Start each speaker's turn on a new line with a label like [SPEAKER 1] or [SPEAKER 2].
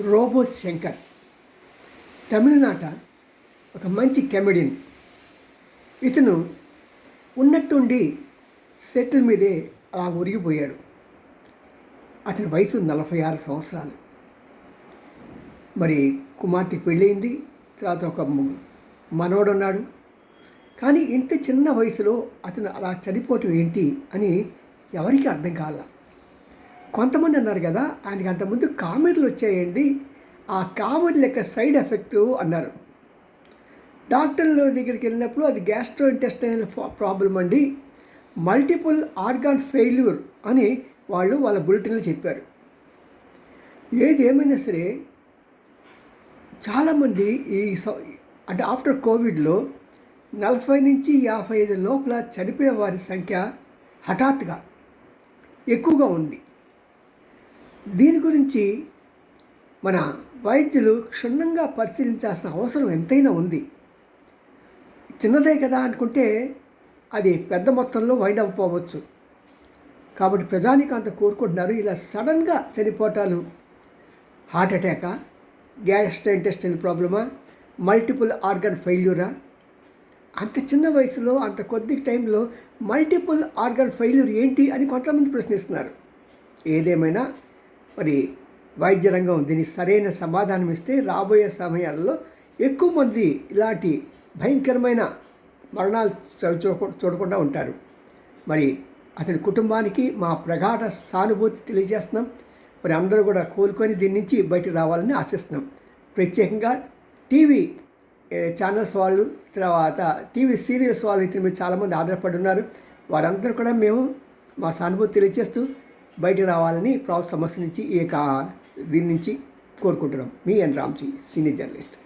[SPEAKER 1] Robo Shankar తమిళనాట ఒక మంచి కెమెడియన్ ఇతను ఉన్నట్టుండి సెటిల్ మీదే అలా ఉరిగిపోయాడు అతని వయసు నలభై ఆరు సంవత్సరాలు. మరి కుమార్తె పెళ్ళయింది తర్వాత ఒక మ- కానీ ఇంత చిన్న వయసులో అతను అలా చనిపోవటం ఏంటి అని ఎవరికీ అర్థం కాల. కొంతమంది అన్నారు కదా ఆయనకి అంతకుముందు కామెడీలు వచ్చాయండి. ఆ కామెడీ లెక్క సైడ్ ఎఫెక్ట్ అన్నారు. డాక్టర్ల దగ్గరికి వెళ్ళినప్పుడు అది గ్యాస్ట్రో ఇంటెస్టైనల్ ప్రాబ్లం అండి. మల్టిపుల్ ఆర్గాన్ ఫెయిల్యూర్ అని వాళ్ళు వాళ్ళ బులెటిన్లో చెప్పారు. ఏది ఏమైనా సరే చాలామంది ఈ అంటే ఆఫ్టర్ కోవిడ్లో నలభై నుంచి యాభై ఐదు లోపల చనిపోయే వారి సంఖ్య హఠాత్తుగా ఎక్కువగా ఉంది. దీని గురించి మన వైద్యులు క్షుణ్ణంగా పరిశీలించాల్సిన అవసరం ఎంతైనా ఉంది. చిన్నదే కదా అనుకుంటే అది పెద్ద మొత్తంలో వైండ్ అవ్వకపోవచ్చు. కాబట్టి ప్రజానికి అంత కోరుకుంటున్నారు. ఇలా సడన్గా చనిపోవటాలు హార్ట్ అటాకా గ్యాస్ట్రైంటెస్టైన్ ప్రాబ్లమా మల్టిపుల్ ఆర్గన్ ఫెయిల్యూరా? అంత చిన్న వయసులో అంత కొద్ది టైంలో మల్టిపుల్ ఆర్గన్ ఫెయిల్యూర్ ఏంటి అని కొంతమంది ప్రశ్నిస్తున్నారు. ఏదేమైనా మరి వైద్య రంగం దీనికి సరైన సమాధానం ఇస్తే రాబోయే సమయాల్లో ఎక్కువ మంది ఇలాంటి భయంకరమైన మరణాలు చూ- చూడకుండా ఉంటారు. మరి అతని కుటుంబానికి మా ప్రగాఢ సానుభూతి తెలియజేస్తున్నాం. మరి అందరూ కూడా కోలుకొని దీని నుంచి బయటకు రావాలని ఆశిస్తున్నాం. ప్రత్యేకంగా టీవీ ఛానల్స్ వాళ్ళు తర్వాత టీవీ సీరియల్స్ వాళ్ళు ఇతని మీద చాలామంది ఆధారపడి ఉన్నారు. వారందరూ కూడా మేము మా సానుభూతి తెలియజేస్తూ బయటకు రావాలని ప్రాబ్లం సమస్య నుంచి ఈ యొక్క దీని నుంచి కోరుకుంటున్నాం. మీ ఎన్ రామ్జీ సీనియర్ జర్నలిస్ట్.